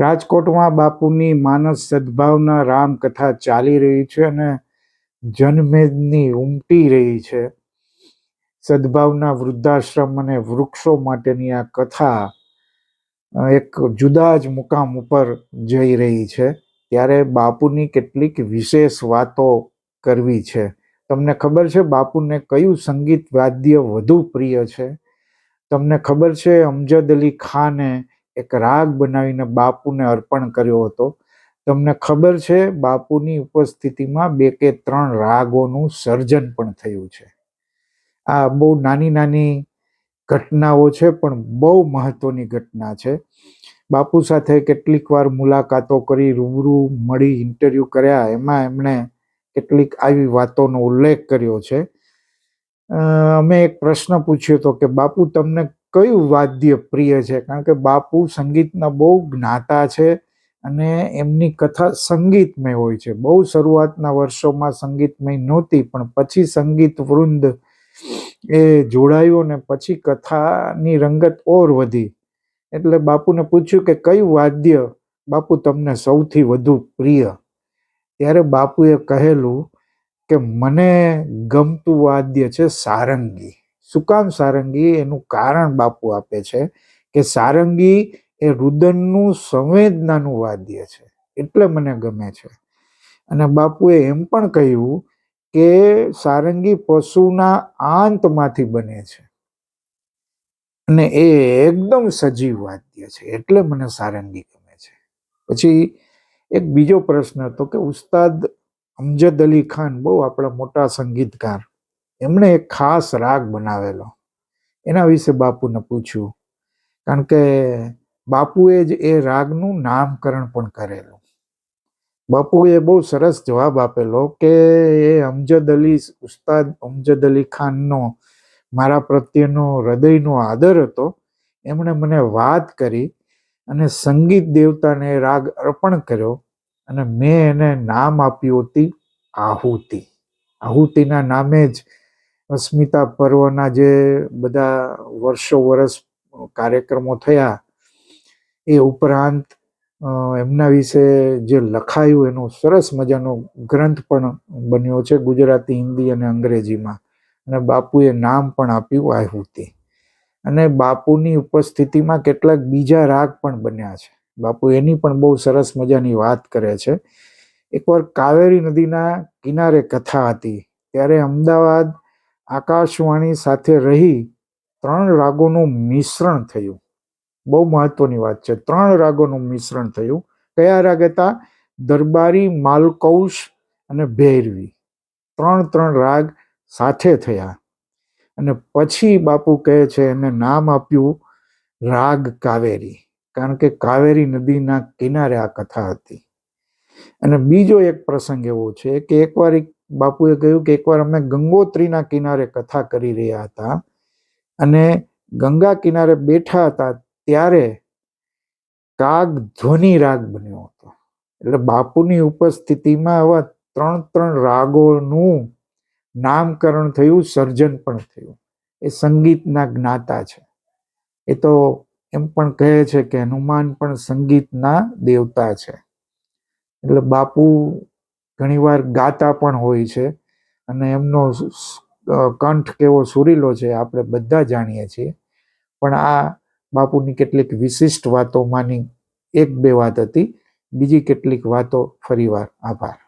રાજકોટમાં બાપુની માનસ સદભાવના રામકથા ચાલી રહી છે અને જનમેદની ઉમટી રહી છે. સદભાવના વૃદ્ધાશ્રમ અને વૃક્ષો માટેની આ કથા એક જુદા જ મુકામ ઉપર જઈ રહી છે. ત્યારે બાપુની કેટલીક વિશેષ વાતો કરવી છે. તમને ખબર છે બાપુને કયું સંગીત વાદ્ય વધુ પ્રિય છે? તમને ખબર છે અમજદ અલી ખાને એક રાગ બનાવીને બાપુને અર્પણ કર્યો હતો. તમને ખબર છે, બાપુની ઉપસ્થિતિમાં બે કે ત્રણ રાગોનું સર્જન પણ થયું છે. આ બહુ નાની નાની ઘટનાઓ છે, પણ બહુ મહત્વની ઘટના છે. બાપુ સાથે કેટલીક વાર મુલાકાતો કરી, રૂબરૂ મળી ઇન્ટરવ્યૂ કર્યા. એમાં એમણે કેટલીક આવી વાતોનો ઉલ્લેખ કર્યો છે. અમે એક પ્રશ્ન પૂછ્યો હતો કે, બાપુ, તમને કયું વાદ્ય પ્રિય છે? કારણ કે બાપુ સંગીતના બહુ જ્ઞાતા છે અને એમની કથા સંગીતમય હોય છે. બહુ શરૂઆતના વર્ષોમાં સંગીતમય નહોતી, પણ પછી સંગીત વૃંદ એ જોડાયું ને પછી કથાની રંગત ઓર વધી. એટલે બાપુને પૂછ્યું કે કયું વાદ્ય બાપુ તમને સૌથી વધુ પ્રિય? ત્યારે બાપુએ કહેલું કે મને ગમતું વાદ્ય છે સારંગી. શું કામ સારંગી એનું કારણ બાપુ આપે છે કે સારંગી એ રુદનનું સંવેદનાનું વાદ્ય છે. એટલે મને ગમે છે. અને બાપુએ એમ પણ કહ્યું કે સારંગી પશુના આંતમાંથી બને છે. અને એ એકદમ સજીવ વાદ્ય છે. એટલે મને સારંગી ગમે છે. પછી એક બીજો પ્રશ્ન હતો કે ઉસ્તાદ અમજદ અલી ખાન બહુ આપણા મોટા સંગીતકાર એમણે એક ખાસ રાગ બનાવેલો. એના વિશે બાપુને પૂછ્યું, કારણ કે બાપુએ જ એ રાગનું નામકરણ પણ કરેલું. બાપુએ બહુ સરસ જવાબ આપેલો કે એ અમજદ અલી ઉસ્તાદ અમજદ અલી ખાનનો, મારા પ્રત્યેનો હૃદયનો આદર હતો. એમણે મને વાત કરી અને સંગીત દેવતાને રાગ અર્પણ કર્યો અને મેં એને નામ આપ્યું હતી આહુતિ. આહુતિના નામે જ અસ્મિતા પર્વના જે બધા વર્ષો વર્ષ કાર્યક્રમો થયા, એ ઉપરાંત એમના વિશે જે લખાયું એનો સરસ મજાનો ગ્રંથ પણ બન્યો છે ગુજરાતી, હિન્દી અને અંગ્રેજીમાં. અને બાપુએ નામ પણ આપ્યું આહુતિ. અને બાપુની ઉપસ્થિતિમાં કેટલાક બીજા રાગ પણ બન્યા છે. બાપુ એની પણ બહુ સરસ મજાની વાત કરે છે. એકવાર કાવેરી નદીના કિનારે કથા હતી, ત્યારે અમદાવાદ આકાશવાણી સાથે રહી ત્રણ રાગોનું મિશ્રણ થયું. બહુ મહત્વની વાત છે. ત્રણ રાગોનું મિશ્રણ થયું. કયા રાગ હતા? દરબારી, માલકૌશ અને ભૈરવી. ત્રણ ત્રણ રાગ સાથે થયા. અને પછી બાપુ કહે છે, એને નામ આપ્યું રાગ કાવેરી. કારણ કે કાવેરી નદીના કિનારે આ કથા હતી. અને બીજો એક પ્રસંગ એવો છે કે એકવાર એક બાપુએ કહ્યું કે એકવાર અમે ગંગોત્રીના કિનારે કથા કરી રહ્યા હતા અને ગંગા કિનારે બેઠા હતા ત્યારે કાગ ધ્વનિ રાગ બન્યો હતો. એટલે બાપુની ઉપસ્થિતિમાં આવા ત્રણ ત્રણ રાગોનું નામકરણ થયું, સર્જન પણ થયું. એ સંગીતના જ્ઞાતા છે. એ તો એમ પણ કહે છે કે હનુમાન પણ સંગીતના દેવતા છે. એટલે બાપુ ઘણીવાર ગાતા પણ હોય છે અને એમનો કંઠ કેવો સુરીલો છે આપણે બધા જાણીએ છીએ. પણ આ બાપુની કેટલીક વિશિષ્ટ વાતોમાંની એક બે વાત હતી. બીજી કેટલીક વાતો ફરીવાર. આભાર.